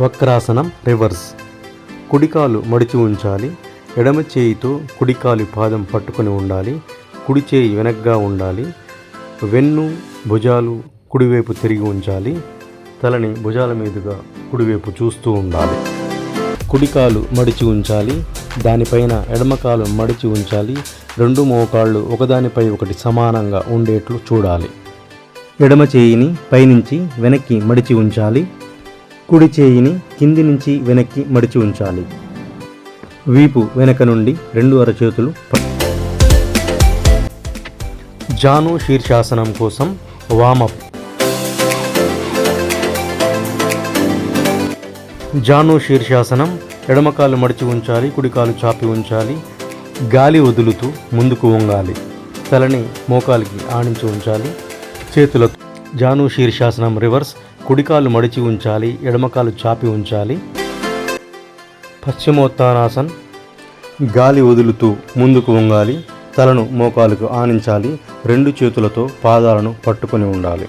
వక్రాసనం reverse. కుడికాలు మడిచి ఉంచాలి. ఎడమ చేయితో కుడికాలి పాదం పట్టుకొని ఉండాలి. కుడి చేయి వెనక్గా ఉండాలి. వెన్ను భుజాలు కుడివైపు తిరిగి ఉంచాలి. తలని భుజాల మీదుగా కుడివైపు చూస్తూ ఉండాలి. కుడికాలు మడిచి ఉంచాలి. దానిపైన ఎడమకాలు మడిచి ఉంచాలి. రెండు మోకాళ్ళు ఒకదానిపై ఒకటి సమానంగా ఉండేట్లు చూడాలి. ఎడమ చేయిని పైనుంచి వెనక్కి మడిచి ఉంచాలి. కుడి చేయిని కింది నుంచి వెనక్కి మడిచి ఉంచాలి. వీపు వెనక నుండి రెండు అరచేతులు జాను శీర్షాసనం కోసం వామప్ జాను శీర్షాసనం ఎడమకాలు మడిచి ఉంచాలి కుడికాలు చాపి ఉంచాలి. గాలి వదులుతూ ముందుకు వంగాలి. తలని మోకాలికి ఆణించి ఉంచాలి. చేతులతో జాను శీర్షాసనం రివర్స్ కుడికాలు మడిచి ఉంచాలి ఎడమకాలు చాపి ఉంచాలి. పశ్చిమోత్తానాసన్ గాలి వదులుతూ ముందుకు వంగాలి తలను మోకాలుకు ఆనించాలి రెండు చేతులతో పాదాలను పట్టుకొని ఉండాలి.